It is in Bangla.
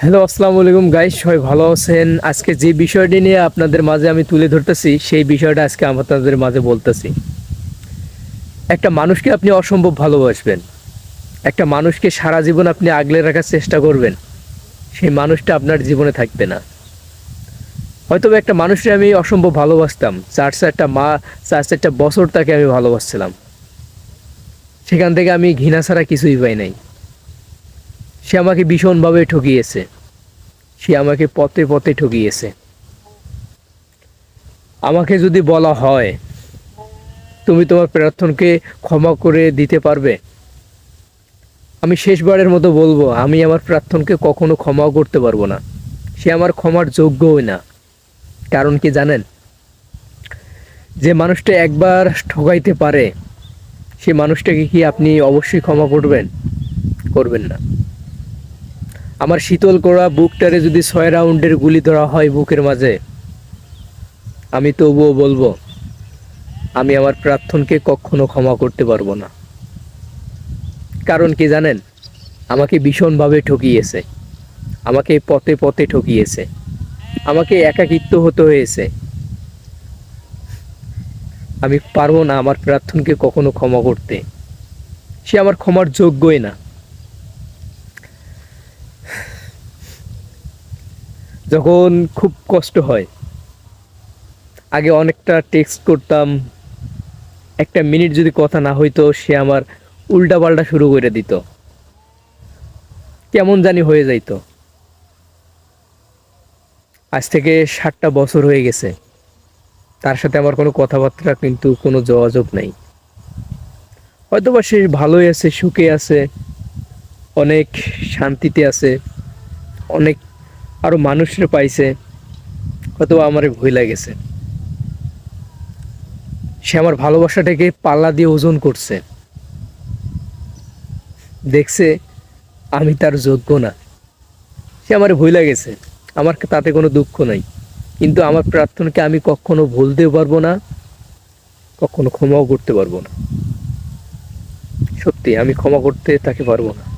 হ্যালো, আসসালামু আলাইকুম গাইস সবাই ভালো আছেন? আজকে যে বিষয়টি নিয়ে আপনাদের মাঝে আমি তুলে ধরতেছি, সেই বিষয়টা আজকে আপনাদের মাঝে বলতেছি। একটা মানুষকে আপনি অসম্ভব ভালোবাসবেন। একটা মানুষকে সারা জীবন আপনি আগলে রাখার চেষ্টা করবেন। সেই মানুষটা আপনার জীবনে থাকবে না। হয়তো একটা মানুষকে আমি অসম্ভব ভালোবাসতাম, চার চারটা মা, চার চারটা বছর তাকে আমি ভালোবাসছিলাম। সেখান থেকে আমি ঘৃণা ছাড়া কিছুই পাই নাই। সে আমাকে ভীষণভাবে ঠকিয়েছে। সে আমাকে পথে পথে ঠকিয়েছে। আমাকে যদি বলা হয়, তুমি তোমার প্রার্থনকে ক্ষমা করে দিতে পারবে? আমি শেষবারের মতো বলব, আমি আমার প্রার্থনকে কখনো ক্ষমাও করতে পারব না। সে আমার ক্ষমার যোগ্যই না। কারণ কি জানেন? যে মানুষটা একবার ঠকাইতে পারে, সে মানুষটাকে কি আপনি অবশ্যই ক্ষমা করবেন? করবেন না। আমার শীতল করা বুকটারে যদি ছয় রাউন্ডের গুলি ধরা হয় বুকের মাঝে, আমি তবুও বলব, আমি আমার প্রার্থনকে কখনো ক্ষমা করতে পারব না। কারণ কি জানেন, আমাকে ভীষণভাবে ঠকিয়েছে, আমাকে পথে পথে ঠকিয়েছে, আমাকে একাকিত্ব হতে হয়েছে। আমি পারব না আমার প্রার্থনকে কখনো ক্ষমা করতে। সে আমার ক্ষমার যোগ্যই না। যখন খুব কষ্ট হয়, আগে অনেকটা টেক্সট করতাম, একটা মিনিট যদি কথা না হইতো, সে আমার উল্টা পাল্টা শুরু করে দিত। কেমন জানি হয়ে যাইতো। আজ থেকে ষাটটা বছর হয়ে গেছে। তার সাথে আমার কোনো কথাবার্তা কিন্তু কোনো যোগাযোগ নাই। হয়তোবা সে ভালোই আছে, সুখে আছে, অনেক শান্তিতে আছে, অনেক আরও মানুষের পাইছে হয়তো আমারে ভয় লাগেছে। সে আমার ভালোবাসাটাকে পাল্লা দিয়ে ওজন করছে। দেখছে আমি তার যোগ্য না। সে আমার ভয় লাগেছে, আমার তাতে কোনো দুঃখ নাই। কিন্তু আমার প্রার্থনাকে আমি কখনো ভুলতেও পারব না, কখনো ক্ষমাও করতে পারব না। সত্যি, আমি ক্ষমা করতে তাকে পারব না।